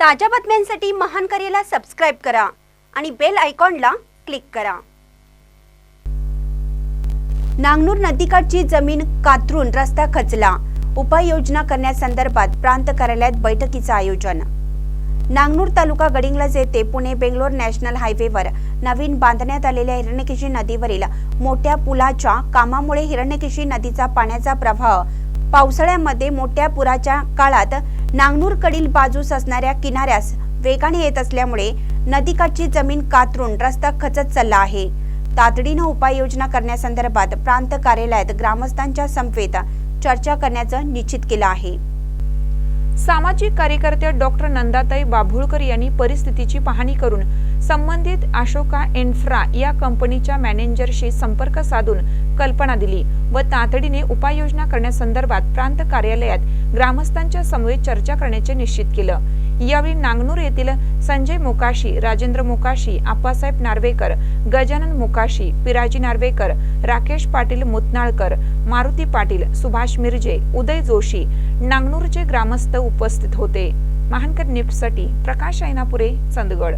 ताज्या बातम्यांसाठी महान करेला सबस्क्राईब करा आणि बेल आयकॉनला क्लिक करा. नांगनूर नदीकाठची जमीन कातरून रस्ता खचला. उपाययोजना करण्यासंदर्भात प्रांत कार्यालयात बैठकीचं आयोजन. नांगनूर तालुका गडिंगला येथे पुणे बेंगलोर नॅशनल हायवेवर नवीन बांधण्यात आलेल्या हिरण्यकेशी नदीवरील मोठ्या पुलाच्या कामामुळे हिरण्यकेशी नदीचा पाण्याचा प्रवाह पावसाळ्यामध्ये मोठ्या पुराच्या काळात नांगनूरकडील बाजूस असणाऱ्या किनाऱ्यास वेगाने येत असल्यामुळे नदीकाठची जमीन कातरून रस्ता खचत चालला आहे. तातडीनं उपाययोजना करण्यासंदर्भात प्रांत कार्यालयात ग्रामस्थांच्या समवेत चर्चा करण्याचं निश्चित केलं आहे. सामाजिक कार्यकर्त्या डॉक्टर नंदाताई बाभुळकर यांनी परिस्थितीची पाहणी करून संबंधित अशोका इन्फ्रा या कंपनीच्या मॅनेजरशी संपर्क साधून कल्पना दिली व तातडीने उपाययोजना करण्यासंदर्भात प्रांत कार्यालयात ग्रामस्थांच्या समवेत चर्चा करण्याचे निश्चित केलं. यावेळी नांगनूर येथील संजय मोकाशी राजेंद्र मोकाशी आप्पासाहेब नार्वेकर गजानन मोकाशी पिराजी नार्वेकर राकेश पाटील मुतनाळकर मारुती पाटील सुभाष मिरजे उदय जोशी नांगनूरचे ग्रामस्थ उपस्थित होते. महानकर निफ्टसाठी प्रकाश ऐनापुरे चंदगड.